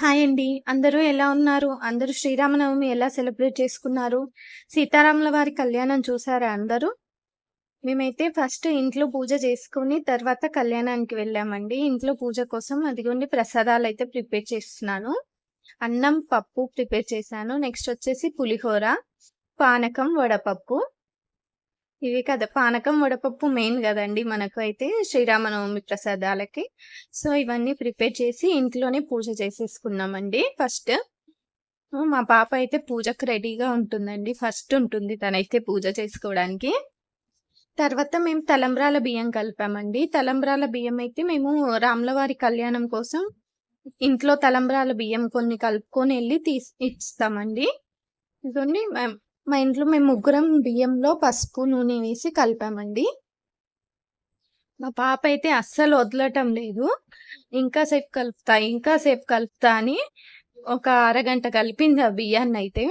Hi అండి. అందరూ ఎలా ఉన్నారు? అందరూ శ్రీరామనవమి ఎలా సెలబ్రేట్ చేసుకున్నారు? సీతారాముల వారి కళ్యాణం చూసారా అందరూ? మేమైతే ఫస్ట్ ఇంట్లో పూజ చేసుకుని తర్వాత కళ్యాణానికి వెళ్ళామండి. ఇంట్లో పూజ కోసం అదిగోండి అయితే ప్రిపేర్ చేస్తున్నాను. అన్నం, పప్పు ప్రిపేర్ చేశాను. నెక్స్ట్ వచ్చేసి పులిహోర, పానకం, వడపప్పు. ఇవి కదా పానకం, వడపప్పు మెయిన్ కదండి మనకు అయితే శ్రీరామనవమి ప్రసాదాలకి. సో, ఇవన్నీ ప్రిపేర్ చేసి ఇంట్లోనే పూజ చేసేసుకున్నామండి ఫస్ట్. మా పాప అయితే పూజకు రెడీగా ఉంటుందండి. ఫస్ట్ ఉంటుంది తనైతే పూజ చేసుకోవడానికి. తర్వాత మేము తలంబ్రాల బియ్యం కలిపామండి. తలంబ్రాల బియ్యం అయితే మేము రాములవారి కళ్యాణం కోసం ఇంట్లో తలంబ్రాల బియ్యం కొన్ని కలుపుకొని వెళ్ళి తీసి ఇస్తామండి. ఇదండి మా ఇంట్లో మేము ముగ్గురం బియ్యంలో పసుపు, నూనె వేసి కలిపామండి. మా పాప అయితే అస్సలు వదలటం లేదు. ఇంకా సేపు కలుపుతా, ఇంకా సేపు కలుపుతా అని ఒక అరగంట కలిపింది ఆ బియ్యాన్ని అయితే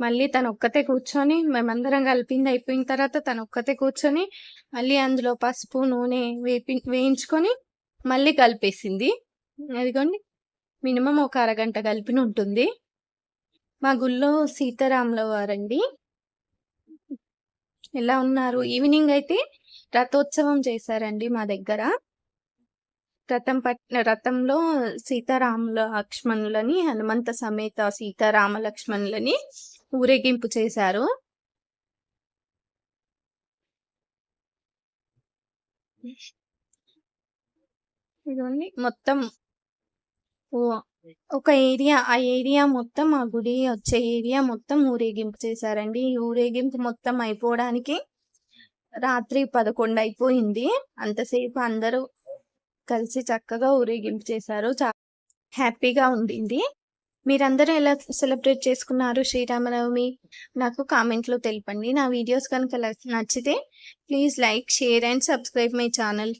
మళ్ళీ తను ఒక్కతే కూర్చొని మేమందరం కలిపింది అయిపోయిన తర్వాత తను ఒక్కతే కూర్చొని మళ్ళీ అందులో పసుపు, నూనె వేపి వేయించుకొని మళ్ళీ కలిపేసింది. అదిగోండి మినిమం ఒక అరగంట కలిపిన ఉంటుంది మా గుళ్ళో సీతారాముల వారండి. ఎలా ఉన్నారు? ఈవినింగ్ అయితే రథోత్సవం చేశారండి మా దగ్గర. రథం పట్ రథంలో సీతారాముల లక్ష్మణులని, హనుమంత సమేత సీతారామ లక్ష్మణులని ఊరేగింపు చేశారు. ఇదిగోండి మొత్తం ఒక ఏరియా ఆ ఏరియా మొత్తం ఆ గుడి వచ్చే ఏరియా మొత్తం ఊరేగింపు చేశారండి. ఈ ఊరేగింపు మొత్తం అయిపోవడానికి రాత్రి 11 అయిపోయింది. అంతసేపు అందరూ కలిసి చక్కగా ఊరేగింపు చేశారు. చాలా హ్యాపీగా ఉండింది. మీరందరూ ఎలా సెలబ్రేట్ చేసుకున్నారు శ్రీరామనవమి? నాకు కామెంట్‌లో తెలపండి. నా వీడియోస్ కనుక నచ్చితే please like, share and subscribe my channel.